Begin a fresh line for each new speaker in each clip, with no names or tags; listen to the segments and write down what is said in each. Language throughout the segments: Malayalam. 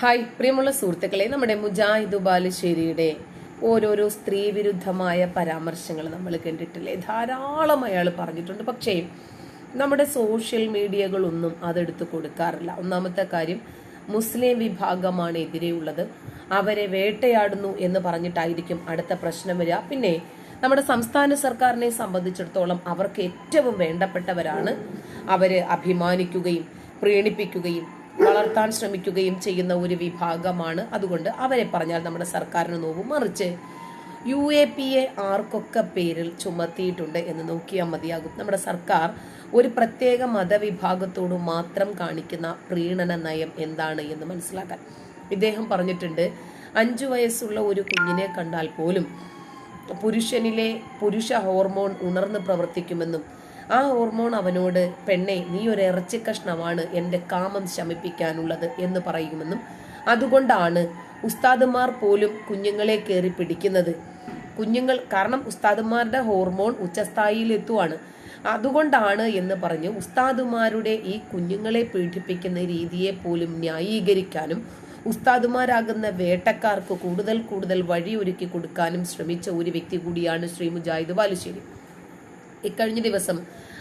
ഹായ് പ്രിയമുള്ള സുഹൃത്തുക്കളെ നമ്മുടെ മുജാഹിദ് ബാലുശ്ശേരിയുടെ ഓരോരോ സ്ത്രീ വിരുദ്ധമായ പരാമർശങ്ങൾ നമ്മൾ കണ്ടിട്ടില്ലേ? ധാരാളം അയാൾ പറഞ്ഞിട്ടുണ്ട്. പക്ഷേ നമ്മുടെ സോഷ്യൽ മീഡിയകളൊന്നും അതെടുത്ത് കൊടുക്കാറില്ല. ഒന്നാമത്തെ കാര്യം മുസ്ലിം വിഭാഗമാണ് എതിരെയുള്ളത്. അവരെ വേട്ടയാടുന്നു എന്ന് പറഞ്ഞിട്ടായിരിക്കും അടുത്ത പ്രശ്നം വരിക. പിന്നെ നമ്മുടെ സംസ്ഥാന സർക്കാരിനെ സംബന്ധിച്ചിടത്തോളം അവർക്ക് ഏറ്റവും വേണ്ടപ്പെട്ടവരാണ്. അവരെ അഭിമാനിക്കുകയും പ്രീണിപ്പിക്കുകയും വളർത്താൻ ശ്രമിക്കുകയും ചെയ്യുന്ന ഒരു വിഭാഗമാണ്. അതുകൊണ്ട് അവരെ പറഞ്ഞാൽ നമ്മുടെ സർക്കാരിന് നോവും മറിച്ച്. യു എ പി എ ആർക്കൊക്കെ പേരിൽ ചുമത്തിയിട്ടുണ്ട് എന്ന് നോക്കിയാൽ മതിയാകും. നമ്മുടെ സർക്കാർ ഒരു പ്രത്യേക മതവിഭാഗത്തോട് മാത്രം കാണിക്കുന്ന പ്രീണന നയം എന്താണ് എന്ന് മനസ്സിലാക്കാൻ. ഇദ്ദേഹം പറഞ്ഞിട്ടുണ്ട് അഞ്ചു വയസ്സുള്ള ഒരു കുഞ്ഞിനെ കണ്ടാൽ പോലും പുരുഷനിലെ പുരുഷ ഹോർമോൺ ഉണർന്ന് പ്രവർത്തിക്കുമെന്നും ആ ഹോർമോൺ അവനോട് പെണ്ണെ നീ ഒരു ഇറച്ചി കഷ്ണമാണ് എന്റെ കാമം ശമിപ്പിക്കാനുള്ളത് എന്ന് പറയുമെന്നും അതുകൊണ്ടാണ് ഉസ്താദുമാർ പോലും കുഞ്ഞുങ്ങളെ കയറി പിടിക്കുന്നത്. കുഞ്ഞുങ്ങൾ കാരണം ഉസ്താദുമാരുടെ ഹോർമോൺ ഉച്ചസ്ഥായിയിലെത്തുവാണ്. അതുകൊണ്ടാണ് എന്ന് പറഞ്ഞ് ഉസ്താദുമാരുടെ ഈ കുഞ്ഞുങ്ങളെ പീഡിപ്പിക്കുന്ന രീതിയെ പോലും ന്യായീകരിക്കാനും ഉസ്താദുമാരാകുന്ന വേട്ടക്കാർക്ക് കൂടുതൽ കൂടുതൽ വഴിയൊരുക്കി കൊടുക്കാനും ശ്രമിച്ച ഒരു വ്യക്തി കൂടിയാണ് ശ്രീ മുജാഹിദ് ബാലുശ്ശേരി. ഇക്കഴിഞ്ഞ ദിവസം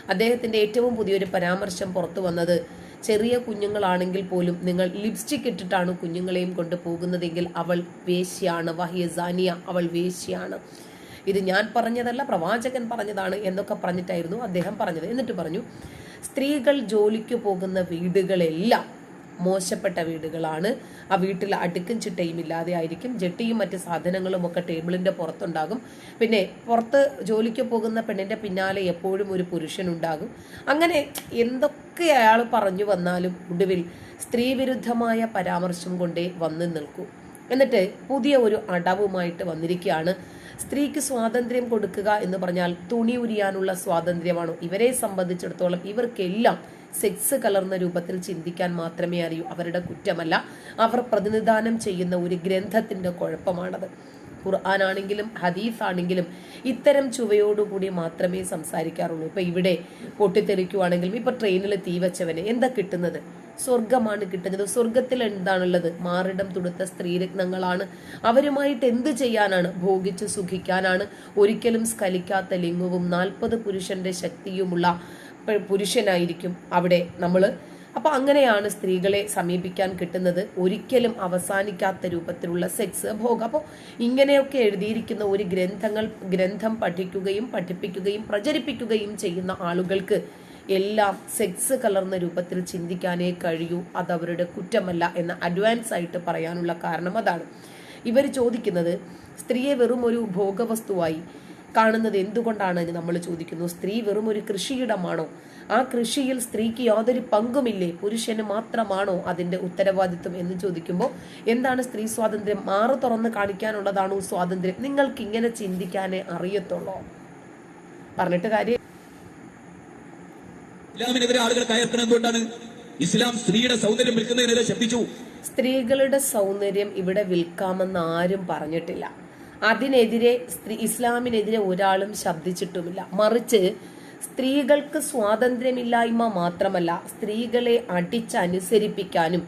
അദ്ദേഹത്തിന്റെ ഏറ്റവും പുതിയൊരു പരാമർശം പുറത്തു വന്നത് ചെറിയ കുഞ്ഞുങ്ങളാണെങ്കിൽ പോലും നിങ്ങൾ ലിപ്സ്റ്റിക് ഇട്ടിട്ടാണ് കുഞ്ഞുങ്ങളെയും കൊണ്ട് പോകുന്നതെങ്കിൽ അവൾ വേശ്യാണ് വഹിയസാനിയ അവൾ വേശ്യാണ്. ഇത് ഞാൻ പറഞ്ഞതല്ല പ്രവാചകൻ പറഞ്ഞതാണ് എന്നൊക്കെ പറഞ്ഞിട്ടായിരുന്നു അദ്ദേഹം പറഞ്ഞത്. എന്നിട്ട് പറഞ്ഞു സ്ത്രീകൾ ജോലിക്ക് പോകുന്ന വീടുകളെല്ലാം മോശപ്പെട്ട വീടുകളാണ്. ആ വീട്ടിൽ അടുക്കും ചിട്ടയും ഇല്ലാതെ ആയിരിക്കും. ജെട്ടിയും മറ്റ് സാധനങ്ങളും ഒക്കെ ടേബിളിന്റെ പുറത്തുണ്ടാകും. പിന്നെ പുറത്ത് ജോലിക്ക് പോകുന്ന പെണ്ണിന്റെ പിന്നാലെ എപ്പോഴും ഒരു പുരുഷനുണ്ടാകും. അങ്ങനെ എന്തൊക്കെ അയാൾ പറഞ്ഞു വന്നാലും ഒടുവിൽ സ്ത്രീവിരുദ്ധമായ പരാമർശം കൊണ്ടേ വന്നു നിൽക്കൂ. എന്നിട്ട് പുതിയ ഒരു അടവുമായിട്ട് വന്നിരിക്കുകയാണ് സ്ത്രീക്ക് സ്വാതന്ത്ര്യം കൊടുക്കുക എന്ന് പറഞ്ഞാൽ തുണി ഉരിയാനുള്ള സ്വാതന്ത്ര്യമാണ്. ഇവരെ സംബന്ധിച്ചിടത്തോളം ഇവർക്കെല്ലാം സെക്സ് കലർന്ന രൂപത്തിൽ ചിന്തിക്കാൻ മാത്രമേ അറിയൂ. അവരുടെ കുറ്റമല്ല അവർ പ്രതിനിധാനം ചെയ്യുന്ന ഒരു ഗ്രന്ഥത്തിന്റെ കുഴപ്പമാണത്. ഖുർആൻ ആണെങ്കിലും ഹദീസ് ആണെങ്കിലും ഇത്തരം ചുവയോടുകൂടി മാത്രമേ സംസാരിക്കാറുള്ളൂ. ഇപ്പൊ ഇവിടെ പൊട്ടിത്തെറിക്കുവാണെങ്കിലും ഇപ്പൊ ട്രെയിനിൽ തീ വെച്ചവന് എന്താ കിട്ടുന്നത്? സ്വർഗമാണ് കിട്ടുന്നത്. സ്വർഗത്തിൽ എന്താണുള്ളത്? മാറിടം തുടുത്ത സ്ത്രീരത്നങ്ങളാണ്. അവരുമായിട്ട് എന്ത് ചെയ്യാനാണ്? ഭോഗിച്ച് സുഖിക്കാനാണ്. ഒരിക്കലും സ്കലിക്കാത്ത ലിംഗവും നാൽപ്പത് പുരുഷന്റെ ശക്തിയുമുള്ള പുരുഷനായിരിക്കും അവിടെ നമ്മൾ അപ്പൊ അങ്ങനെയാണ് സ്ത്രീകളെ സമീപിക്കാൻ കിട്ടുന്നത്. ഒരിക്കലും അവസാനിക്കാത്ത രൂപത്തിലുള്ള സെക്സ് ഭോഗം. അപ്പോൾ ഇങ്ങനെയൊക്കെ എഴുതിയിരിക്കുന്ന ഒരു ഗ്രന്ഥങ്ങൾ ഗ്രന്ഥം പഠിക്കുകയും പഠിപ്പിക്കുകയും പ്രചരിപ്പിക്കുകയും ചെയ്യുന്ന ആളുകൾക്ക് എല്ലാം സെക്സ് കലർന്ന രൂപത്തിൽ ചിന്തിക്കാനേ കഴിയൂ. അത് അവരുടെ കുറ്റമല്ല എന്ന് അഡ്വാൻസ് ആയിട്ട് പറയാനുള്ള കാരണം അതാണ്. ഇവർ ചോദിക്കുന്നത് സ്ത്രീയെ വെറും ഒരു ഭോഗവസ്തുവായി കാണുന്നത് എന്തുകൊണ്ടാണ് എന്ന് നമ്മൾ ചോദിക്കുന്നു. സ്ത്രീ വെറും ഒരു കൃഷിയിടമാണോ? ആ കൃഷിയിൽ സ്ത്രീക്ക് യാതൊരു പങ്കുമില്ലേ? പുരുഷന് മാത്രമാണോ അതിന്റെ ഉത്തരവാദിത്വം എന്ന് ചോദിക്കുമ്പോൾ എന്താണ് സ്ത്രീ സ്വാതന്ത്ര്യം? മാറു തുറന്ന് കാണിക്കാനുള്ളതാണോ സ്വാതന്ത്ര്യം? നിങ്ങൾക്ക് ഇങ്ങനെ ചിന്തിക്കാനേ അറിയത്തുള്ളൂ. പറഞ്ഞിട്ട് കാര്യം
ഇസ്ലാമിനെതിരെ ആളുകൾ കയർക്കുന്നത് എന്തുകൊണ്ടാണ്? ഇസ്ലാം സ്ത്രീയുടെ സൗന്ദര്യം വിൽക്കുന്നതിനെതിരെ ശബ്ദിച്ചു.
സ്ത്രീകളുടെ സൗന്ദര്യം ഇവിടെ വിൽക്കാമെന്ന് ആരും പറഞ്ഞിട്ടില്ല. അതിനെതിരെ സ്ത്രീ ഇസ്ലാമിനെതിരെ ഒരാളും ശബ്ദിച്ചിട്ടുമില്ല. മറിച്ച് സ്ത്രീകൾക്ക് സ്വാതന്ത്ര്യമില്ലായ്മ മാത്രമല്ല സ്ത്രീകളെ അടിച്ചനുസരിപ്പിക്കാനും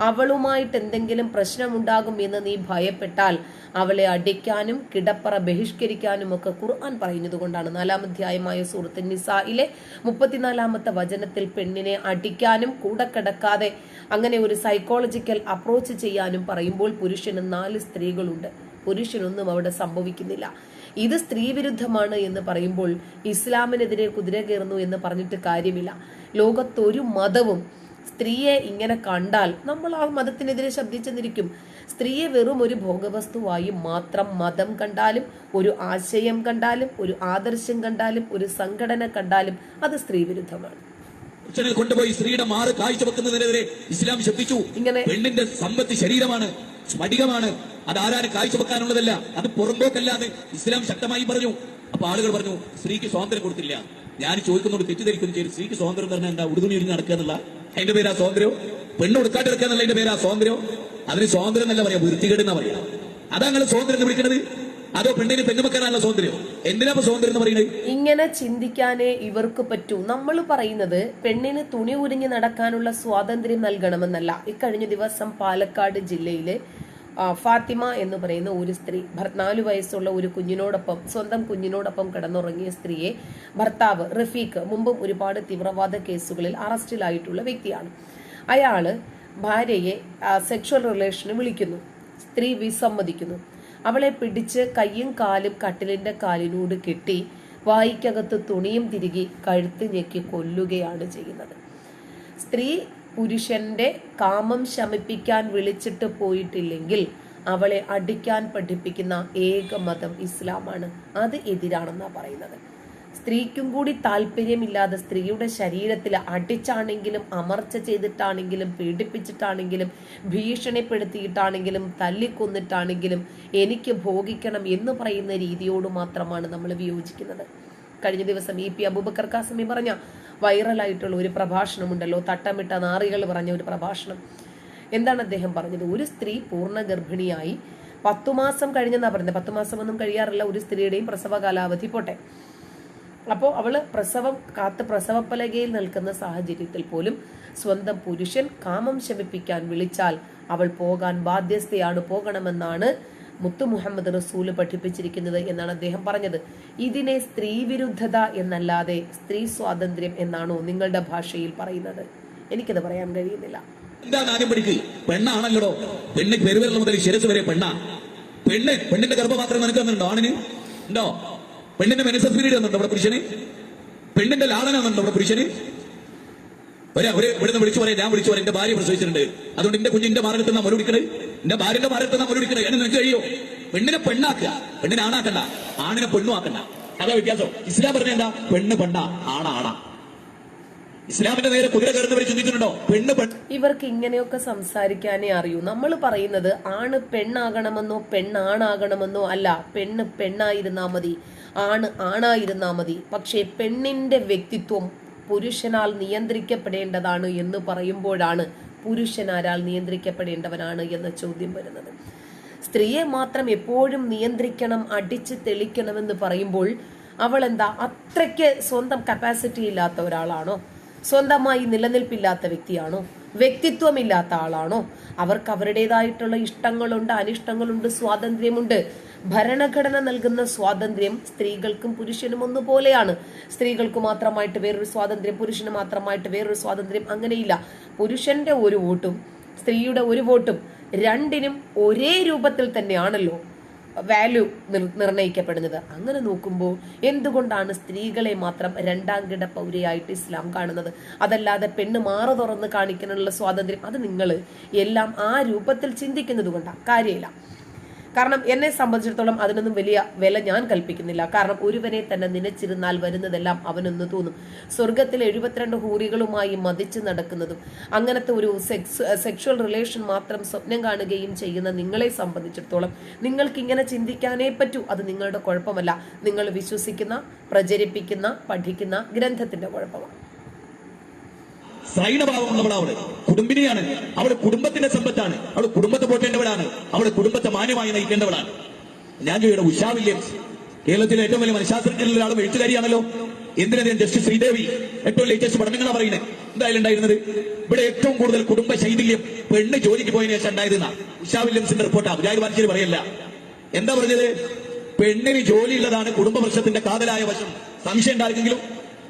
അവളുമായിട്ട് എന്തെങ്കിലും പ്രശ്നമുണ്ടാകും എന്ന് നീ ഭയപ്പെട്ടാൽ അവളെ അടിക്കാനും കിടപ്പറ ബഹിഷ്കരിക്കാനും ഒക്കെ ഖുർആൻ പറയുന്നത് കൊണ്ടാണ്. നാലാമധ്യായമായ സൂറത്ത് നിസായിലെ മുപ്പത്തിനാലാമത്തെ വചനത്തിൽ പെണ്ണിനെ അടിക്കാനും കൂടെ കിടക്കാതെ അങ്ങനെ ഒരു സൈക്കോളജിക്കൽ അപ്രോച്ച് ചെയ്യാനും പറയുമ്പോൾ പുരുഷന് നാല് സ്ത്രീകളുണ്ട്. പുരുഷനൊന്നും അവിടെ സംഭവിക്കുന്നില്ല. ഇത് സ്ത്രീവിരുദ്ധമാണ് എന്ന് പറയുമ്പോൾ ഇസ്ലാമിനെതിരെ കുതിര കയറുന്നു എന്ന് പറഞ്ഞിട്ട് കാര്യമില്ല. ലോകത്തൊരു മതവും സ്ത്രീയെ ഇങ്ങനെ കണ്ടാൽ നമ്മൾ ആ മതത്തിനെതിരെ ശബ്ദിച്ചെന്നിരിക്കും സ്ത്രീയെ വെറും ഒരു ഭോഗവസ്തുവായി മാത്രം മതം കണ്ടാലും ഒരു ആശയം കണ്ടാലും ഒരു ആദർശം കണ്ടാലും ഒരു സംഘടന കണ്ടാലും അത് സ്ത്രീ വിരുദ്ധമാണ്
കൊണ്ടുപോയി സ്ത്രീയുടെ മാറ് വെക്കുന്നതിനെതിരെ ഇസ്ലാം ശബ്ദിച്ചു.
ഇങ്ങനെ
പെണ്ണിന്റെ സമ്പത്ത് ശരീരമാണ് സ്ഫടികമാണ്. അത് ആരാണ് കാഴ്ച വെക്കാനുള്ളതല്ല അത് പുറമ്പോക്കല്ലാതെ ഇസ്ലാം ശക്തമായി പറഞ്ഞു. അപ്പൊ ആളുകൾ പറഞ്ഞു സ്ത്രീക്ക് സ്വാതന്ത്ര്യം കൊടുത്തില്ല. ഞാൻ ചോദിക്കുന്നോട് തെറ്റിദ്ധരിക്കുന്നു ചെയ്തു. സ്ത്രീക്ക് സ്വാതന്ത്ര്യം തന്നെ പറഞ്ഞാൽ എന്താ ഉടുതുണി ഇരുന്ന് നടക്കുക എന്നുള്ള അതിന്റെ പേരാ സ്വാതന്ത്ര്യം. പെണ്ണ് കൊടുക്കാട്ടെടുക്കാന്നല്ല എന്റെ പേരാ സ്വാതന്ത്ര്യം. അതിന് സ്വാതന്ത്ര്യം എന്നല്ല പറയാം വൃത്തികേട് എന്നാ പറയാം. അതാ സ്വാതന്ത്ര്യം എന്ന് വിളിക്കണത്. അതോ പെണ്ണിന് പെണ്ണുമക്കാനുള്ള സ്വാതന്ത്ര്യം. എന്തിനാ സ്വാതന്ത്ര്യം എന്ന് പറയുന്നത്?
ഇങ്ങനെ ചിന്തിക്കാനേ ഇവർക്ക് പറ്റൂ. നമ്മൾ പറയുന്നത് പെണ്ണിന് തുണി ഉരിഞ്ഞ് നടക്കാനുള്ള സ്വാതന്ത്ര്യം നൽകണമെന്നല്ല. ഇക്കഴിഞ്ഞ ദിവസം പാലക്കാട് ജില്ലയിലെ ഫാത്തിമ എന്ന് പറയുന്ന ഒരു സ്ത്രീ നാലു വയസ്സുള്ള ഒരു കുഞ്ഞിനോടൊപ്പം സ്വന്തം കുഞ്ഞിനോടൊപ്പം കിടന്നുറങ്ങിയ സ്ത്രീയെ ഭർത്താവ് റഫീഖ് മുമ്പും ഒരുപാട് തീവ്രവാദ കേസുകളിൽ അറസ്റ്റിലായിട്ടുള്ള വ്യക്തിയാണ്. അയാൾ ഭാര്യയെ സെക്ഷൽ റിലേഷന് വിളിക്കുന്നു. സ്ത്രീ വിസമ്മതിക്കുന്നു. അവളെ പിടിച്ച് കയ്യും കാലും കട്ടിലിന്റെ കാലിനോട് കെട്ടി വായിക്കകത്ത് തുണിയും തിരികെ കഴുത്ത് ഞെക്കി കൊല്ലുകയാണ് ചെയ്യുന്നത്. സ്ത്രീ പുരുഷന്റെ കാമം ശമിപ്പിക്കാൻ വിളിച്ചിട്ട് പോയിട്ടില്ലെങ്കിൽ അവളെ അടിക്കാൻ പഠിപ്പിക്കുന്ന ഏക മതം ഇസ്ലാമാണ്. അത് എതിരാണെന്നാണ് പറയുന്നത്. സ്ത്രീക്കും കൂടി താല്പര്യമില്ലാതെ സ്ത്രീയുടെ ശരീരത്തിൽ അടിച്ചാണെങ്കിലും അമർച്ച ചെയ്തിട്ടാണെങ്കിലും പീഡിപ്പിച്ചിട്ടാണെങ്കിലും ഭീഷണിപ്പെടുത്തിയിട്ടാണെങ്കിലും തല്ലിക്കൊന്നിട്ടാണെങ്കിലും എനിക്ക് ഭോഗിക്കണം എന്ന് പറയുന്ന രീതിയോട് മാത്രമാണ് നമ്മൾ വിയോജിക്കുന്നത്. കഴിഞ്ഞ ദിവസം ഇ പി അബൂബക്കർ കാസമി പറഞ്ഞ വൈറലായിട്ടുള്ള ഒരു പ്രഭാഷണമുണ്ടല്ലോ. തട്ടമിട്ട നാറികൾ പറഞ്ഞ ഒരു പ്രഭാഷണം. എന്താണ് അദ്ദേഹം പറഞ്ഞത്? ഒരു സ്ത്രീ പൂർണ ഗർഭിണിയായി പത്തു മാസം കഴിഞ്ഞെന്നാ പറഞ്ഞത്. പത്തു മാസമൊന്നും കഴിയാറില്ല. ഒരു സ്ത്രീയുടെയും പ്രസവ കാലാവധി പോട്ടെ. അപ്പോൾ അവൾ പ്രസവം കാത്ത് പ്രസവപ്പലകയിൽ നിൽക്കുന്ന സാഹചര്യത്തിൽ പോലും സ്വന്തം പുരുഷൻ കാമം ശമിപ്പിക്കാൻ വിളിച്ചാൽ അവൾ പോകാൻ ബാധ്യസ്ഥയാണ്. പോകണമെന്നാണ് മുത്തു മുഹമ്മദ് റസൂൽ പഠിപ്പിച്ചിരിക്കുന്നത് എന്നാണ് അദ്ദേഹം പറഞ്ഞത്. ഇതിനെ സ്ത്രീ വിരുദ്ധത എന്നല്ലാതെ സ്ത്രീ സ്വാതന്ത്ര്യം എന്നാണോ നിങ്ങളുടെ ഭാഷയിൽ പറയുന്നത്? എനിക്കത് പറയാൻ കഴിയുന്നില്ല.
എന്താ ആദ്യം പഠിക്ക്? പെണ്ണാണല്ലോ പെണ്ണ് പെരുവരൽ മുതൽ ശിരസ് വരെ പെണ്ണാ. പെണ്ണ് പെണ്ണിന്റെ ഗർഭപാത്രം നിനക്ക് തന്നിട്ടുണ്ടോ ആണിന്? ഉണ്ടോ? പെണ്ണിന്റെ മെനസസ് പീരീഡ് തന്നിട്ടുണ്ടോ ഇവിടെ പുരുഷന്? പെണ്ണിന്റെ ലാളന തന്നിട്ടുണ്ടോ ഇവിടെ പുരുഷന്? ഒരു അവർ ഇവിടുന്ന് വിളിച്ചു പറയാം ഞാൻ വിളിച്ചു പറയാം എന്റെ ഭാര്യ പ്രസവിച്ചിട്ടുണ്ട്. അതുകൊണ്ട് എന്റെ കുഞ്ഞിന്റെ മാറിടത്ത് നാ മുരുടിക്കണത് എന്റെ ഭാര്യന്റെ മാറിടത്ത് നമ്മൾ മുരുടിക്കണത് എന്നെ നിങ്ങൾക്ക് കഴിയോ? പെണ്ണിനെ പെണ്ണാക്കുക. പെണ്ണിനെ ആണാക്കണ്ട. ആണിനെ പെണ്ണു ആക്കണ്ട. അതാ വ്യത്യാസം. ഇസ്ലാം പറഞ്ഞ എന്താ? പെണ്ണ് പെണ്ണാ ആണാണാ ആണ. ഇസ്ലാമിന്റെ നേരെ കുതിര കയറുന്നവർ ചിന്തിച്ചിട്ടുണ്ടോ പെണ്ണ്
ഇവർക്ക് ഇങ്ങനെയൊക്കെ സംസാരിക്കാനേ അറിയൂ. നമ്മൾ പറയുന്നത് ആണ് പെണ്ണാകണമെന്നോ പെണ്ണാണാകണമെന്നോ അല്ല. പെണ്ണ് പെണ്ണായിരുന്നാ മതി. ആണ് ആണായിരുന്നാ മതി. പക്ഷേ പെണ്ണിന്റെ വ്യക്തിത്വം പുരുഷനാൽ നിയന്ത്രിക്കപ്പെടേണ്ടതാണ് എന്ന് പറയുമ്പോഴാണ് പുരുഷനാരാൽ നിയന്ത്രിക്കപ്പെടേണ്ടവനാണ് എന്ന ചോദ്യം വരുന്നത്. സ്ത്രീയെ മാത്രം എപ്പോഴും നിയന്ത്രിക്കണം അടിച്ച് തെളിക്കണമെന്ന് പറയുമ്പോൾ അവൾ എന്താ അത്രയ്ക്ക് സ്വന്തം കപ്പാസിറ്റി ഇല്ലാത്ത ഒരാളാണോ? സ്വന്തമായി നിലനിൽപ്പില്ലാത്ത വ്യക്തിയാണോ? വ്യക്തിത്വമില്ലാത്ത ആളാണോ? അവർക്ക് അവരുടേതായിട്ടുള്ള ഇഷ്ടങ്ങളുണ്ട് അനിഷ്ടങ്ങളുണ്ട് സ്വാതന്ത്ര്യമുണ്ട്. ഭരണഘടന നൽകുന്ന സ്വാതന്ത്ര്യം സ്ത്രീകൾക്കും പുരുഷനും ഒന്നുപോലെയാണ്. സ്ത്രീകൾക്ക് മാത്രമായിട്ട് വേറൊരു സ്വാതന്ത്ര്യം പുരുഷന് മാത്രമായിട്ട് വേറൊരു സ്വാതന്ത്ര്യം അങ്ങനെയില്ല. പുരുഷന്റെ ഒരു വോട്ടും സ്ത്രീയുടെ ഒരു വോട്ടും രണ്ടിനും ഒരേ രൂപത്തിൽ തന്നെയാണല്ലോ. വാല്യൂ നിർണയിക്കപ്പെടുന്നത്. അങ്ങനെ നോക്കുമ്പോൾ എന്തുകൊണ്ടാണ് സ്ത്രീകളെ മാത്രം രണ്ടാം കിട പൗരയായിട്ട് ഇസ്ലാം കാണുന്നത്? അതല്ലാതെ പെണ്ണ് മാറു തുറന്ന് കാണിക്കാനുള്ള സ്വാതന്ത്ര്യം അത് നിങ്ങൾ എല്ലാം ആ രൂപത്തിൽ ചിന്തിക്കുന്നത് കൊണ്ടാണ് കാര്യമില്ല കാരണം എന്നെ സംബന്ധിച്ചിടത്തോളം അതിനൊന്നും വലിയ വില ഞാൻ കൽപ്പിക്കുന്നില്ല. കാരണം ഒരുവനെ തന്നെ നനച്ചിരുന്നാൽ വരുന്നതെല്ലാം അവനൊന്ന് തോന്നും. സ്വർഗത്തിലെ എഴുപത്തിരണ്ട് ഹൂറികളുമായി മതിച്ച് നടക്കുന്നതും അങ്ങനത്തെ ഒരു സെക്സ് സെക്ഷൽ റിലേഷൻ മാത്രം സ്വപ്നം കാണുകയും ചെയ്യുന്ന നിങ്ങളെ സംബന്ധിച്ചിടത്തോളം നിങ്ങൾക്ക് ഇങ്ങനെ ചിന്തിക്കാനേ പറ്റൂ. അത് നിങ്ങളുടെ കുഴപ്പമല്ല. നിങ്ങൾ വിശ്വസിക്കുന്ന പ്രചരിപ്പിക്കുന്ന പഠിക്കുന്ന ഗ്രന്ഥത്തിന്റെ കുഴപ്പമാണ്.
സൈനഭാവമുള്ളവളാണ് അവൾ. കുടുംബിനിയാണ്. അവൾ കുടുംബത്തിന്റെ സമ്പത്താണ്. അവൾ കുടുംബത്തെ പോറ്റേണ്ടവളാണ്. അവൾ കുടുംബത്തെ മാന്യമായി നയിക്കേണ്ടവളാണ്. ഞാൻ ചോദിയുടെ ഉഷാ വില്യംസ് കേരളത്തിലെ ഏറ്റവും വലിയ മനഃശാസ്ത്രജ്ഞരിൽ ഒരാളും എഴുത്തുകാരിയാണല്ലോ. എന്തിനധികം ജസ്റ്റിസ് ശ്രീദേവി? ഏറ്റവും ലേറ്റസ്റ്റ് പഠനങ്ങളാണ് പറയുന്നത്. എന്തായാലും ഉണ്ടായിരുന്നത്? ഇവിടെ ഏറ്റവും കൂടുതൽ കുടുംബ പെണ്ണ് ജോലിക്ക് പോയതിനു ശേഷം ഉണ്ടായിരുന്ന ഉഷാ വില്യംസിന്റെ റിപ്പോർട്ടാണ് മുജാഹിദ് വാർച്ചയിൽ പറയല്ല. എന്താ പറഞ്ഞത്? പെണ്ണിന് ജോലിയുള്ളതാണ് കുടുംബ പ്രശ്നത്തിന്റെ കാതലായ വശം. സംശയം ഉണ്ടായിരുന്നെങ്കിലും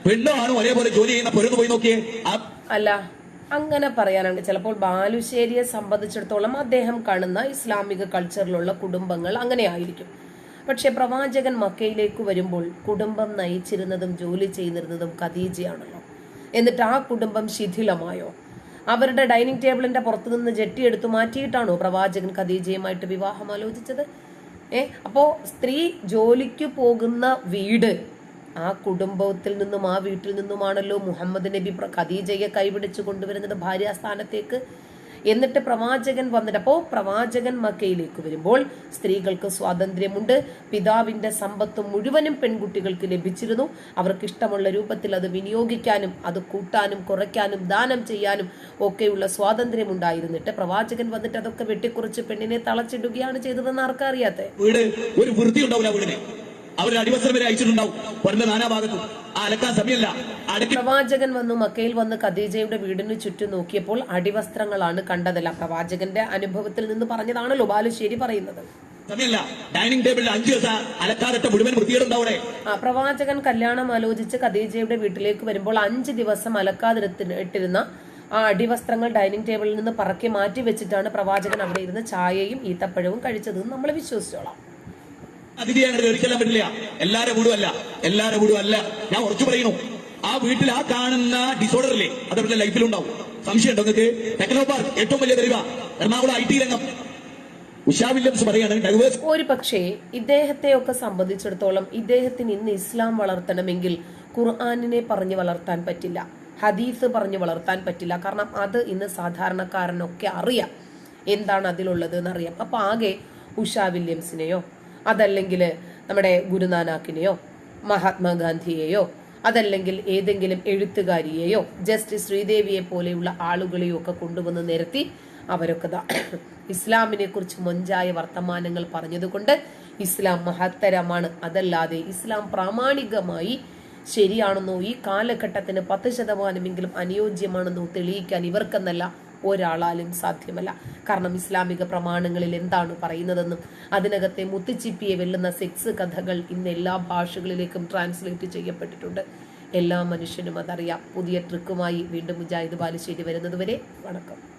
പെണ്ണോ ആണോ ഒരേപോലെ ജോലി ചെയ്യുന്ന പൊരുന്ന് പോയി നോക്കിയേ
അല്ല അങ്ങനെ പറയാനാണ് ചിലപ്പോൾ ബാലുശ്ശേരിയെ സംബന്ധിച്ചിടത്തോളം അദ്ദേഹം കാണുന്ന ഇസ്ലാമിക കൾച്ചറിലുള്ള കുടുംബങ്ങൾ അങ്ങനെ ആയിരിക്കും പക്ഷെ പ്രവാചകൻ മക്കയിലേക്ക് വരുമ്പോൾ കുടുംബം നയിച്ചിരുന്നതും ജോലി ചെയ്തിരുന്നതും ഖദീജയാണല്ലോ. എന്നിട്ട് ആ കുടുംബം ശിഥിലമായോ? അവരുടെ ഡൈനിങ് ടേബിളിന്റെ പുറത്തുനിന്ന് ജെട്ടി എടുത്തു മാറ്റിയിട്ടാണോ പ്രവാചകൻ ഖദീജയുമായിട്ട് വിവാഹം ആലോചിച്ചത്? ഏ അപ്പോ സ്ത്രീ ജോലിക്ക് പോകുന്ന വീട് ആ കുടുംബത്തിൽ നിന്നും ആ വീട്ടിൽ നിന്നുമാണല്ലോ മുഹമ്മദ് നബി ഖദീജയെ കൈപിടിച്ചു കൊണ്ടുവരുന്നത് ഭാര്യാസ്ഥാനത്തേക്ക് എന്നിട്ട് പ്രവാചകൻ വന്നിട്ട് അപ്പോൾ പ്രവാചകൻ മക്കയിലേക്ക് വരുമ്പോൾ സ്ത്രീകൾക്ക് സ്വാതന്ത്ര്യമുണ്ട്. പിതാവിന്റെ സമ്പത്ത് മുഴുവനും പെൺകുട്ടികൾക്ക് ലഭിച്ചിരുന്നു. അവർക്ക് ഇഷ്ടമുള്ള രൂപത്തിൽ അത് വിനിയോഗിക്കാനും അത് കൂട്ടാനും കുറയ്ക്കാനും ദാനം ചെയ്യാനും ഒക്കെയുള്ള സ്വാതന്ത്ര്യം ഉണ്ടായിരുന്നിട്ട് പ്രവാചകൻ വന്നിട്ട് അതൊക്കെ വെട്ടിക്കുറിച്ച് പെണ്ണിനെ തളച്ചിടുകയാണ് ചെയ്തതെന്ന് ആർക്കറിയാത്തെ?
ഒരു വൃത്തി ഉണ്ടാവില്ല അവർ അടിവസ്ത്രം വരെ അയച്ചിട്ടുണ്ടാവും നാനാഭാഗത്തും ആ അലക്കാൻ സമയമല്ല.
പ്രവാചകൻ വന്നു മക്കയിൽ വന്ന് ഖദീജയുടെ വീടിന് ചുറ്റും നോക്കിയപ്പോൾ അടിവസ്ത്രങ്ങളാണ് കണ്ടതല്ല. പ്രവാചകന്റെ അനുഭവത്തിൽ നിന്ന് പറഞ്ഞതാണല്ലോ ബാലുശ്ശേരി പറയുന്നത്.
സമയമല്ല. ഡൈനിങ് ടേബിളിൽ അഞ്ചു ദിവസം അലക്കാതിട്ട മുഴുവൻ വൃത്തികേടുണ്ടാവിടെ
ആ പ്രവാചകൻ കല്യാണം ആലോചിച്ച് ഖദീജയുടെ വീട്ടിലേക്ക് വരുമ്പോൾ അഞ്ച് ദിവസം അലക്കാതിരുത്തി ഇട്ടിരുന്ന ആ അടിവസ്ത്രങ്ങൾ ഡൈനിങ് ടേബിളിൽ നിന്ന് പറക്കി മാറ്റി വെച്ചിട്ടാണ് പ്രവാചകൻ അവിടെ ഇരുന്ന് ചായയും ഈത്തപ്പഴവും കഴിച്ചതെന്ന് നമ്മൾ വിശ്വസിച്ചോളാം.
അതിഥിയെ ഒരിക്കലും പറ്റില്ല എല്ലാരെ വീടും അല്ല എല്ലാരെ വീടും അല്ല ഞാൻ ഉറച്ചു പറയുന്നു. ആ വീട്ടിൽ ആ കാണുന്ന അത് അവരുടെ ലൈഫിലുണ്ടാവും. സംശയം ഉണ്ടോ നിങ്ങൾക്ക്? ടെക്നോ പാർക്ക് ഏറ്റവും വലിയ തെളിവ എറണാകുളം ഐ ടി രംഗം.
ഒരു പക്ഷേ ഇദ്ദേഹത്തെയൊക്കെ സംബന്ധിച്ചിടത്തോളം ഇദ്ദേഹത്തിന് ഇന്ന് ഇസ്ലാം വളർത്തണമെങ്കിൽ ഖുർആാനിനെ പറഞ്ഞു വളർത്താൻ പറ്റില്ല. ഹദീസ് പറഞ്ഞു വളർത്താൻ പറ്റില്ല. കാരണം അത് ഇന്ന് സാധാരണക്കാരനൊക്കെ അറിയാം. എന്താണ് അതിലുള്ളത് എന്നറിയാം അപ്പൊ ആകെ ഉഷാ വില്യംസിനെയോ? അതല്ലെങ്കിൽ നമ്മുടെ ഗുരുനാനാക്കിനെയോ മഹാത്മാഗാന്ധിയെയോ അതല്ലെങ്കിൽ ഏതെങ്കിലും എഴുത്തുകാരിയെയോ ജസ്റ്റിസ് ശ്രീദേവിയെ പോലെയുള്ള ആളുകളെയോ ഒക്കെ കൊണ്ടുവന്ന് നിരത്തി അവരൊക്കെ ഇസ്ലാമിനെ കുറിച്ച് മൊഞ്ചായ വർത്തമാനങ്ങൾ പറഞ്ഞതുകൊണ്ട് ഇസ്ലാം മഹത്തരമാണ്. അതല്ലാതെ ഇസ്ലാം പ്രാമാണികമായി ശരിയാണെന്നോ ഈ കാലഘട്ടത്തിന് പത്ത് ശതമാനമെങ്കിലും അനുയോജ്യമാണെന്നോ തെളിയിക്കാൻ ഇവർക്കെന്നല്ല ഒരാളാലും സാധ്യമല്ല. കാരണം ഇസ്ലാമിക പ്രമാണങ്ങളിൽ എന്താണ് പറയുന്നതെന്നും അതിനകത്തെ മുത്തുച്ചിപ്പിയെ വെല്ലുന്ന സെക്സ് കഥകൾ ഇന്ന് എല്ലാ ഭാഷകളിലേക്കും ട്രാൻസ്ലേറ്റ് ചെയ്യപ്പെട്ടിട്ടുണ്ട്. എല്ലാ മനുഷ്യനും അതറിയാം. പുതിയ ട്രിക്കുമായി വീണ്ടും മുജാഹിദ് ബാലുശ്ശേരി വരുന്നതുവരെ. വണക്കം.